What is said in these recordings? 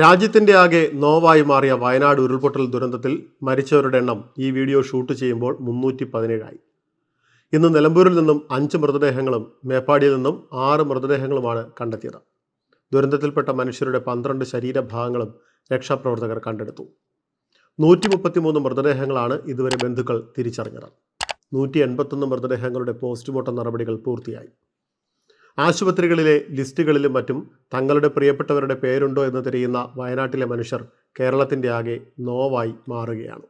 രാജ്യത്തിന്റെ ആകെ നോവായി മാറിയ വയനാട് ഉരുൾപൊട്ടൽ ദുരന്തത്തിൽ മരിച്ചവരുടെ എണ്ണം ഈ വീഡിയോ ഷൂട്ട് ചെയ്യുമ്പോൾ മുന്നൂറ്റി പതിനേഴായി ഇന്ന് നിലമ്പൂരിൽ നിന്നും അഞ്ച് മൃതദേഹങ്ങളും മേപ്പാടിയിൽ നിന്നും ആറ് മൃതദേഹങ്ങളുമാണ് കണ്ടെത്തിയത്. ദുരന്തത്തിൽപ്പെട്ട മനുഷ്യരുടെ പന്ത്രണ്ട് ശരീരഭാഗങ്ങളും രക്ഷാപ്രവർത്തകർ കണ്ടെടുത്തു. നൂറ്റി മുപ്പത്തിമൂന്ന് മൃതദേഹങ്ങളാണ് ഇതുവരെ ബന്ധുക്കൾ തിരിച്ചറിഞ്ഞത്. നൂറ്റി എൺപത്തൊന്ന് മൃതദേഹങ്ങളുടെ പോസ്റ്റ്മോർട്ടം നടപടികൾ പൂർത്തിയായി. ആശുപത്രികളിലെ ലിസ്റ്റുകളിലും മറ്റും തങ്ങളുടെ പ്രിയപ്പെട്ടവരുടെ പേരുണ്ടോ എന്ന് തിരിയുന്ന വയനാട്ടിലെ മനുഷ്യർ കേരളത്തിന്റെ ആകെ നോവായി മാറുകയാണ്.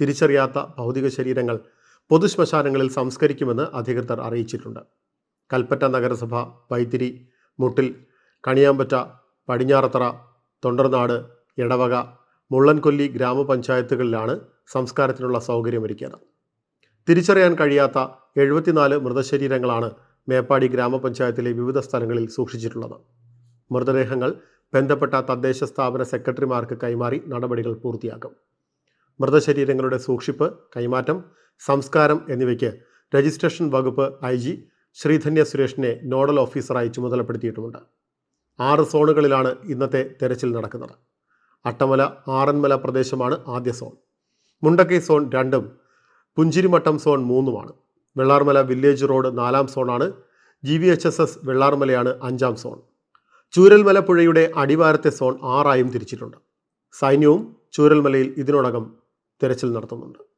തിരിച്ചറിയാത്ത ഭൗതിക ശരീരങ്ങൾ പൊതുശ്മശാനങ്ങളിൽ സംസ്കരിക്കുമെന്ന് അധികൃതർ അറിയിച്ചിട്ടുണ്ട്. കൽപ്പറ്റ നഗരസഭ വൈത്തിരി മുട്ടിൽ കണിയാമ്പറ്റ പടിഞ്ഞാറത്തറ തൊണ്ടർനാട് ഇടവക മുള്ളൻകൊല്ലി ഗ്രാമപഞ്ചായത്തുകളിലാണ് സംസ്കാരത്തിനുള്ള സൗകര്യമൊരുക്കിയത്. തിരിച്ചറിയാൻ കഴിയാത്ത എഴുപത്തിനാല് മൃതശരീരങ്ങളാണ് മേപ്പാടി ഗ്രാമപഞ്ചായത്തിലെ വിവിധ സ്ഥലങ്ങളിൽ സൂക്ഷിച്ചിട്ടുള്ളത്. മൃതദേഹങ്ങൾ ബന്ധപ്പെട്ട തദ്ദേശ സ്ഥാപന സെക്രട്ടറിമാർക്ക് കൈമാറി നടപടികൾ പൂർത്തിയാക്കും. മൃതശരീരങ്ങളുടെ സൂക്ഷിപ്പ് കൈമാറ്റം സംസ്കാരം എന്നിവയ്ക്ക് രജിസ്ട്രേഷൻ വകുപ്പ് ഐ ജി ശ്രീധന്യ സുരേഷിനെ നോഡൽ ഓഫീസറായി ചുമതലപ്പെടുത്തിയിട്ടുമുണ്ട്. ആറ് സോണുകളിലാണ് ഇന്നത്തെ തെരച്ചിൽ നടക്കുന്നത്. അട്ടമല ആറന്മല പ്രദേശമാണ് ആദ്യ സോൺ. മുണ്ടക്കൈ സോൺ രണ്ടും പുഞ്ചിരിമട്ടം സോൺ മൂന്നുമാണ്. വെള്ളാർമല വില്ലേജ് റോഡ് നാലാം സോണാണ്. G V H S S വെള്ളാർമലയാണ് അഞ്ചാം സോൺ. ചൂരൽമല പുഴയുടെ അടിവാരത്തെ സോൺ ആറായും തിരിച്ചിട്ടുണ്ട്. സൈന്യവും ചൂരൽമലയിൽ ഇതിനോടകം തിരച്ചിൽ നടത്തുന്നുണ്ട്.